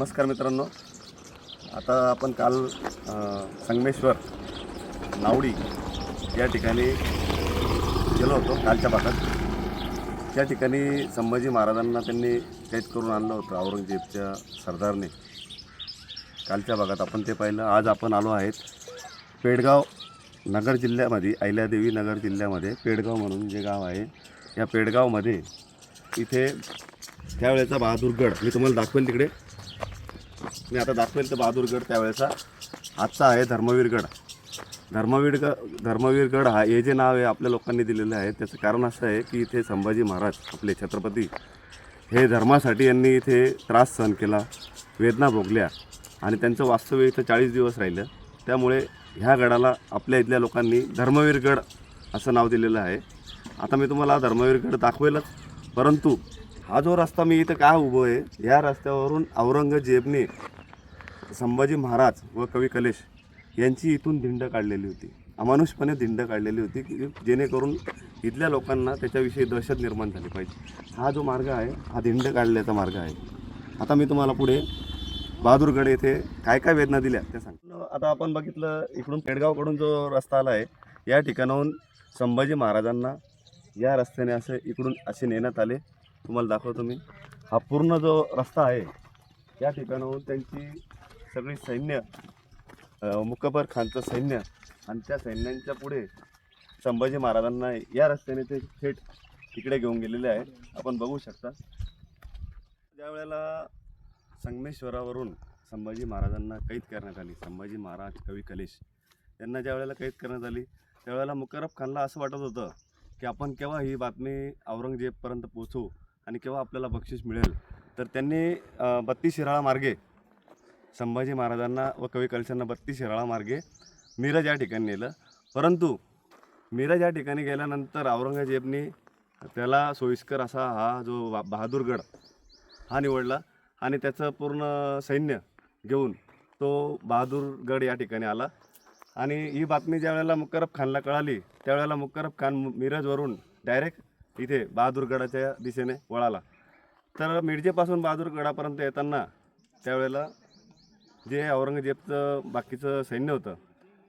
नमस्कार मित्रांनो. आता आपण काल संगमेश्वर नावडी या ठिकाणी गेलो होतो कालच्या भागात. त्या ठिकाणी संभाजी महाराजांना त्यांनी कैद करून आणलं होतं औरंगजेबच्या सरदारने. कालच्या भागात आपण ते पाहिलं. आज आपण आलो आहेत पेडगाव नगर जिल्ह्यामध्ये अहिल्यादेवी नगर जिल्ह्यामध्ये. पेडगाव म्हणून जे गाव आहे या पेडगावमध्ये इथे त्यावेळेचा बहादूरगड मी तुम्हाला दाखवेल तिकडे. मी आता दाखवेल तर बहादूरगड त्यावेळेचा. आजचा आहे धर्मवीरगड. धर्मवीरग धर्मवीरगड हा हे जे नाव आहे आपल्या लोकांनी दिलेलं आहे त्याचं कारण असं आहे की इथे संभाजी महाराज आपले छत्रपती हे धर्मासाठी यांनी इथे त्रास सहन केला वेदना भोगल्या आणि त्यांचं वास्तव्य इथं चाळीस दिवस राहिलं. त्यामुळे ह्या गडाला आपल्या इथल्या लोकांनी धर्मवीरगड असं नाव दिलेलं आहे. आता मी तुम्हाला धर्मवीरगड दाखवेलच परंतु हा जो रस्ता मी इथं का उभं आहे या रस्त्यावरून औरंगजेबने संभाजी महाराज व कवी कलेश यांची इथून दिंड काढलेली होती. अमानुषपणे दिंड काढलेली होती की जेणेकरून इथल्या लोकांना त्याच्याविषयी दहशत निर्माण झाली पाहिजे. हा जो मार्ग आहे हा दिंड काढल्याचा मार्ग आहे. आता मी तुम्हाला पुढे बहादूरगड येथे काय काय वेदना दिल्या त्या सांग आता आपण बघितलं इकडून पेडगावकडून जो रस्ता आला आहे या ठिकाणाहून संभाजी महाराजांना या रस्त्याने असे इकडून असे नेण्यात आले. तुम्हाला दाखवतो मी. हा पूर्ण जो रस्ता आहे या ठिकाणाहून त्यांची सगळी सैन्य मुकबर खानचं सैन्य आणि त्या सैन्यांच्या पुढे संभाजी महाराजांना या रस्त्याने ते थेट तिकडे घेऊन गेलेले आहे. आपण बघू शकता. ज्या वेळेला संगमेश्वरावरून संभाजी महाराजांना कैद करण्यात आली संभाजी महाराज कवी कलेश त्यांना ज्या वेळेला कैद करण्यात आली त्यावेळेला मुकरब खानला असं वाटत होतं की आपण केव्हा ही बातमी औरंगजेबपर्यंत पोचू आणि केव्हा आपल्याला बक्षीस मिळेल. तर त्यांनी बत्तीस शिराळा मार्गे संभाजी महाराजांना व कवी कलशांना बत्तीस शिराळा मार्गे मिरज या ठिकाणी नेलं. परंतु मिरज या ठिकाणी गेल्यानंतर औरंगजेबने त्याला सोयीस्कर असा हा जो बा- बहादूरगड हा निवडला आणि त्याचं पूर्ण सैन्य घेऊन तो बहादूरगड या ठिकाणी आला. आणि ही बातमी ज्या वेळेला मुकरब खानला कळाली त्यावेळेला मुकरब खान मिरजवरून डायरेक्ट इथे बहादूरगडाच्या दिशेने वळाला. तर मिरजेपासून बहादूरगडापर्यंत येताना त्यावेळेला जे औरंगजेबचं बाकीचं सैन्य होतं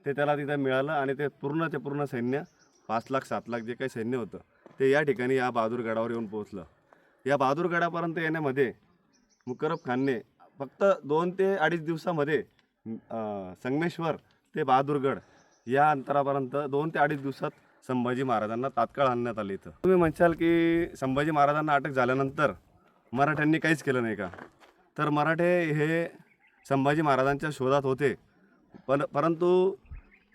ते त्याला तिथं मिळालं आणि ते पूर्ण ते पूर्ण सैन्य पाच लाख सात लाख जे काही सैन्य होतं ते या ठिकाणी या बहादूरगडावर येऊन पोहोचलं. या बहादूरगडापर्यंत येण्यामध्ये मुकरब खानने फक्त दोन ते अडीच दिवसामध्ये संगमेश्वर ते बहादूरगड या अंतरापर्यंत दोन ते अडीच दिवसात संभाजी महाराजांना तात्काळ आणण्यात आले इथं. तुम्ही म्हणशाल की संभाजी महाराजांना अटक झाल्यानंतर मराठ्यांनी काहीच केलं नाही का? तर मराठे हे संभाजी महाराजांच्या शोधात होते. पण परंतु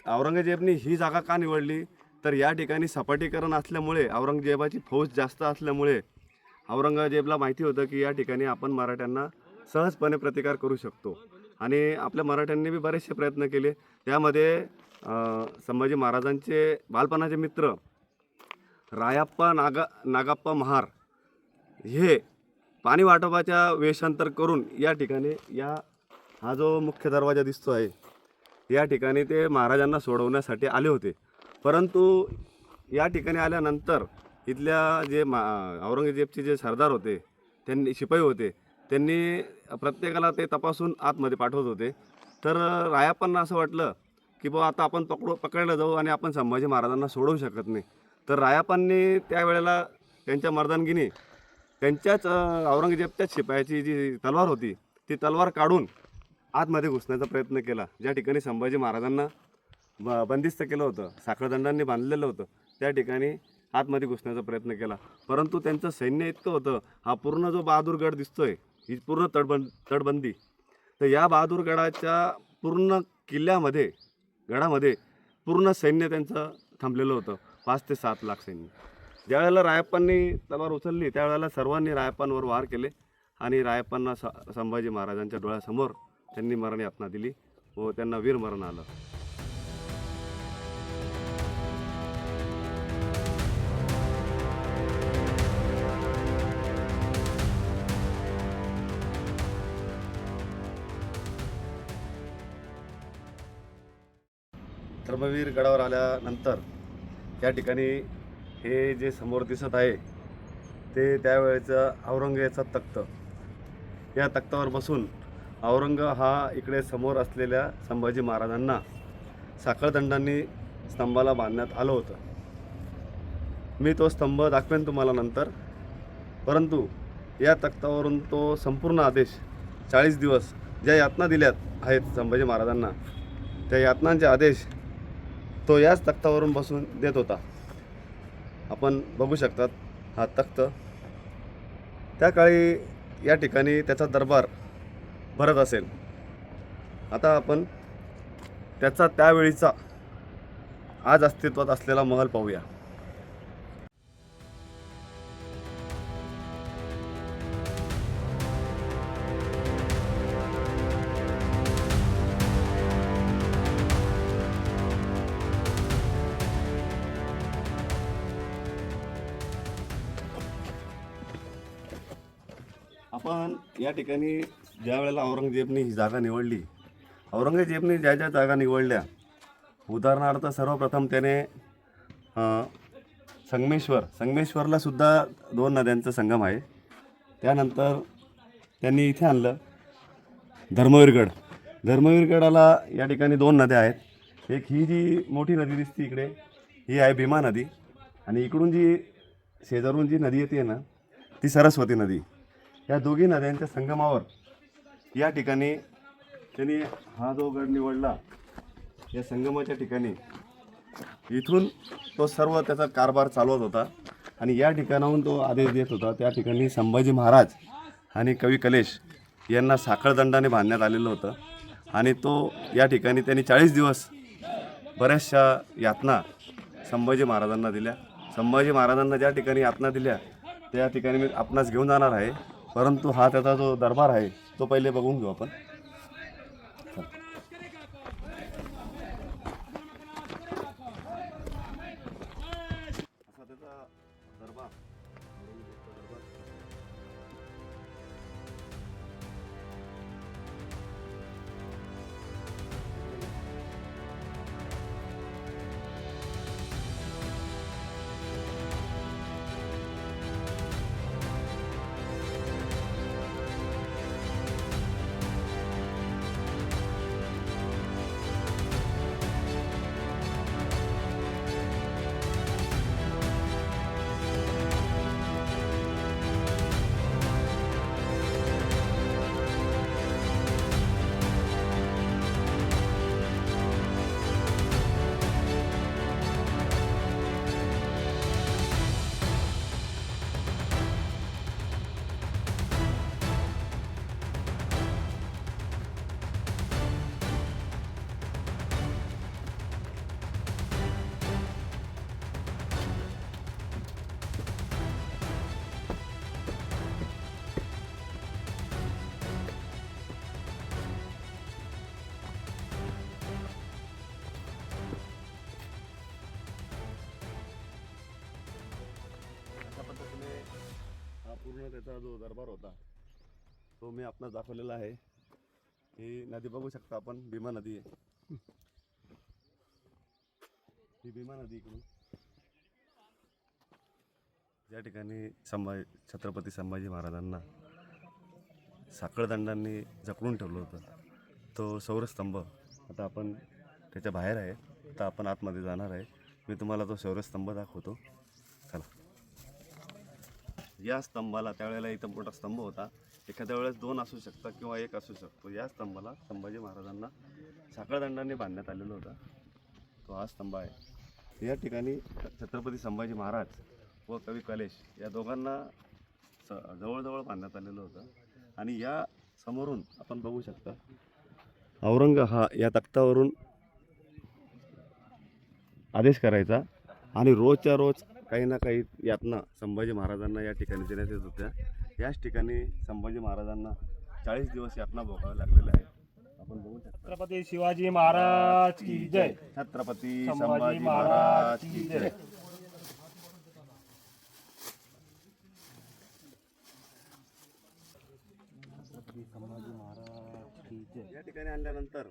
औरंगजेबने ही जागा का निवडली? तर या ठिकाणी सपाटीकरण असल्यामुळे औरंगजेबाची फौज जास्त असल्यामुळे औरंगजेबला माहिती होतं की या ठिकाणी आपण मराठ्यांना सहजपणे प्रतिकार करू शकतो. आणि आपल्या मराठ्यांनी बी बरेचसे प्रयत्न केले. त्यामध्ये संभाजी महाराजांचे बालपणाचे मित्र रायाप्पा नागा नागाप्पा महार हे पाणी वाटपाच्या वेषांतर करून या ठिकाणी या हा जो मुख्य दरवाजा दिसतो आहे या ठिकाणी ते महाराजांना सोडवण्यासाठी आले होते. परंतु या ठिकाणी आल्यानंतर इथल्या जे मा औरंगजेबचे जे सरदार होते त्यांनी शिपाई होते त्यांनी प्रत्येकाला ते तपासून आतमध्ये पाठवत होते. तर रायाप्पांना असं वाटलं की बुवा आता आपण पकडू पकडलं जाऊ आणि आपण संभाजी महाराजांना सोडवू शकत नाही. तर रायापांनी त्यावेळेला त्यांच्या मर्दानगिनी त्यांच्याच औरंगजेबच्याच शिपायाची जी तलवार होती ती तलवार काढून आतमध्ये घुसण्याचा प्रयत्न केला. ज्या ठिकाणी संभाजी महाराजांना ब बंदिस्त केलं होतं साखळदंडांनी बांधलेलं होतं त्या ठिकाणी आतमध्ये घुसण्याचा प्रयत्न केला. परंतु त्यांचं सैन्य इतकं होतं हा पूर्ण जो बहादूरगड दिसतोय ही पूर्ण तडबंद तटबंदी तर या बहादूरगडाच्या पूर्ण किल्ल्यामध्ये गडामध्ये पूर्ण सैन्य त्यांचं थांबलेलं होतं. पाच ते सात लाख सैन्य. ज्यावेळेला रायप्पांनी तलवार उचलली त्यावेळेला सर्वांनी रायप्पांवर वार केले आणि रायप्पांना स संभाजी महाराजांच्या डोळ्यासमोर त्यांनी मरणयातना दिली व त्यांना वीर मरण आलं. धर्मवीर गडावर आल्यानंतर त्या ठिकाणी हे जे समोर दिसत आहे ते त्यावेळेचं औरंगजेबाचा तख्त. या तख्तावर बसून औरंग हा इकडे समोर असलेल्या संभाजी महाराजांना साखळदंडांनी स्तंभाला बांधण्यात आलं होतं. मी तो स्तंभ दाखवेन तुम्हाला नंतर. परंतु या तख्तावरून तो संपूर्ण आदेश चाळीस दिवस ज्या यातना दिल्यात आहेत संभाजी महाराजांना त्या यातनांचे आदेश तो याच तख्तावरून बसून देत होता. आपण बघू शकतात हा तख्त. त्या काळी या ठिकाणी त्याचा दरबार भरत असेल. आता आपण त्याचा त्यावेळीचा आज अस्तित्वात असलेला महल पाहूया. पण या ठिकाणी ज्या वेळेला औरंगजेबने ही जागा निवडली औरंगजेबने ज्या ज्या जागा निवडल्या उदाहरणार्थ सर्वप्रथम त्याने संगमेश्वर संगमेश्वरला सुद्धा दोन नद्यांचा संगम आहे. त्यानंतर त्यांनी इथे आणलं धर्मवीरगड. धर्मवीरगडाला या ठिकाणी दोन नद्या आहेत. एक ही जी मोठी नदी दिसते इकडे ही आहे भीमा नदी. आणि इकडून जी शेजारून जी नदी येते ना ती सरस्वती नदी. या दोघी नद्यांच्या संगमावर या ठिकाणी त्यांनी हा जो गड निवडला या संगमाच्या ठिकाणी इथून तो सर्व त्याचा कारभार चालवत होता आणि या ठिकाणाहून तो आदेश देत होता. त्या ठिकाणी संभाजी महाराज आणि कवी कलेश यांना साखळदंडाने बांधण्यात आलेलं होतं. आणि तो या ठिकाणी त्यांनी चाळीस दिवस बऱ्याचशा यातना संभाजी महाराजांना दिल्या. संभाजी महाराजांना ज्या ठिकाणी यातना दिल्या त्या ठिकाणी मी आपणास घेऊन जाणार आहे. परंतु हा त्याचा जो दरबार आहे तो पहिले बघून घेऊ आपण. पूर्ण त्याचा जो दरबार होता तो मी आपणास दाखवलेला आहे. ही नदी बघू शकता आपण भीमा नदी आहे. ही भीमा नदी इकडून. ज्या ठिकाणी संभाजी छत्रपती संभाजी महाराजांना साखळदंडांनी जकडून ठेवलं होतं तो सौरस्तंभ आता आपण त्याच्या बाहेर आहे. आता आपण आतमध्ये जाणार आहे. मी तुम्हाला तो सौरस्तंभ दाखवतो. चला. या स्तंभाला त्यावेळेला इथं मोठा स्तंभ होता. एखाद्या वेळेस दोन असू शकतात किंवा एक असू शकतो. या स्तंभाला संभाजी महाराजांना साखळदंडाने बांधण्यात आलेलं होतं. तो हा स्तंभ आहे. या ठिकाणी छत्रपती संभाजी महाराज व कवी कलेश या दोघांना स जवळजवळ बांधण्यात आलेलं होतं. आणि या समोरून आपण बघू शकता औरंग हा या तख्तावरून आदेश करायचा आणि रोजच्या रोज काही ना काही यातना संभाजी महाराजांना या ठिकाणी देण्यात येत होत्या. याच ठिकाणी संभाजी महाराजांना चाळीस दिवस यातना भोगाव्या लागलेल्या आहेत. आपण बघू शकता. छत्रपती शिवाजी महाराज की जय. छत्रपती संभाजी महाराज की जय. संभाजी महाराज की जय. या ठिकाणी आणल्यानंतर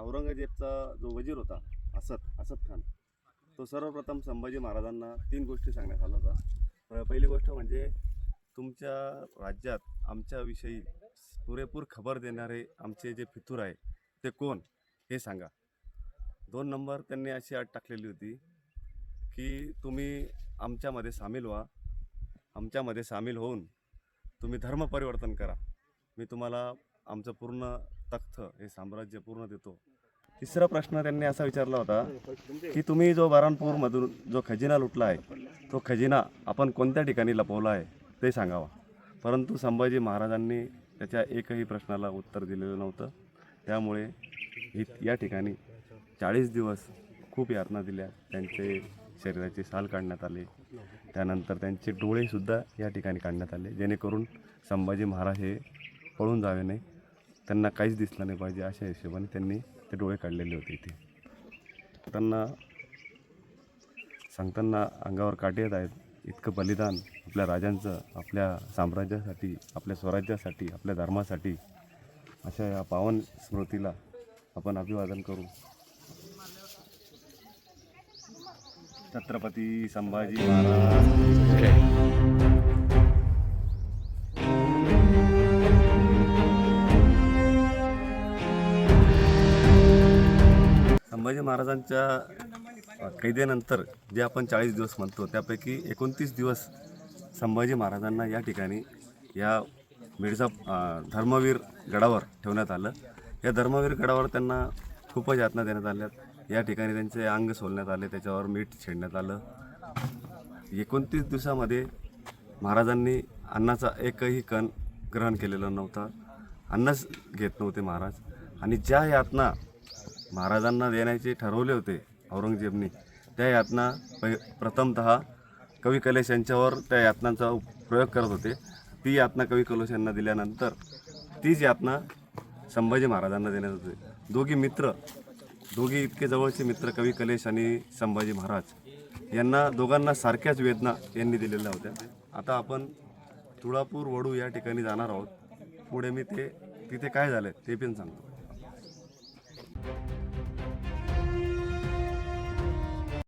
औरंगजेबचा जो वजीर होता असद असद खान तो सर्वप्रथम संभाजी महाराजांना तीन गोष्टी सांगण्यात आला होता. पहिली गोष्ट म्हणजे तुमच्या राज्यात आमच्याविषयी पुरेपूर खबर देणारे आमचे जे फितूर आहे ते कोण हे सांगा. दोन नंबर त्यांनी अशी अट टाकलेली होती की तुम्ही आमच्यामध्ये सामील व्हा आमच्यामध्ये सामील होऊन तुम्ही धर्म परिवर्तन करा. मी तुम्हाला आमचं पूर्ण तख्त हे साम्राज्य पूर्ण देतो. तिसरा प्रश्न त्यांनी असा विचारला होता की तुम्ही जो बाराणपूरमधून जो खजिना लुटला आहे तो खजिना आपण कोणत्या ठिकाणी लपवला आहे ते सांगावा. परंतु संभाजी महाराजांनी त्याच्या एकही प्रश्नाला उत्तर दिलेलं नव्हतं. त्यामुळे इ या ठिकाणी चाळीस दिवस खूप यातना दिल्या. त्यांचे शरीराची साल काढण्यात आले. त्यानंतर त्यांचे डोळेसुद्धा या ठिकाणी काढण्यात आले. जेणेकरून संभाजी महाराज हे पळून जावे नाही. त्यांना काहीच दिसलं नाही पाहिजे अशा हिशोबाने त्यांनी ते डोळे काढलेले होते इथे. त्यांना सांगताना अंगावर काटे येत आहेत. इतकं बलिदान आपल्या राजांचं आपल्या साम्राज्यासाठी आपल्या स्वराज्यासाठी आपल्या धर्मासाठी. अशा या पावन स्मृतीला आपण अभिवादन करू. छत्रपती संभाजी महाराज. महाराजांच्या कैदेनंतर जे आपण चाळीस दिवस म्हणतो त्यापैकी एकोणतीस दिवस संभाजी महाराजांना या ठिकाणी या मिर्झा धर्मवीर गडावर ठेवण्यात आलं. या धर्मवीर गडावर त्यांना खूपच यातना देण्यात आल्या. या ठिकाणी त्यांचे अंग सोलण्यात आले त्याच्यावर मीठ छेडण्यात आलं. एकोणतीस दिवसामध्ये महाराजांनी अन्नाचा एकही कण ग्रहण केलेला नव्हता. अन्नच घेत नव्हते महाराज. आणि ज्या यातना महाराजांना देण्याचे ठरवले होते औरंगजेबनी. त्या यातना पै प्रथमत कवी कलेश यांच्यावर त्या यातनांचा प्रयोग करत होते. ती यातना कवी कलेश यांना दिल्यानंतर तीच यातना संभाजी महाराजांना देण्यात होते. दोघी मित्र दोघी इतके जवळचे मित्र कवी कलेश आणि संभाजी महाराज यांना दोघांना सारख्याच वेदना यांनी दिलेल्या होत्या. आता आपण तुळापूर वडू या ठिकाणी जाणार आहोत. पुढे मी ते तिथे काय झालं ते पण सांगतो.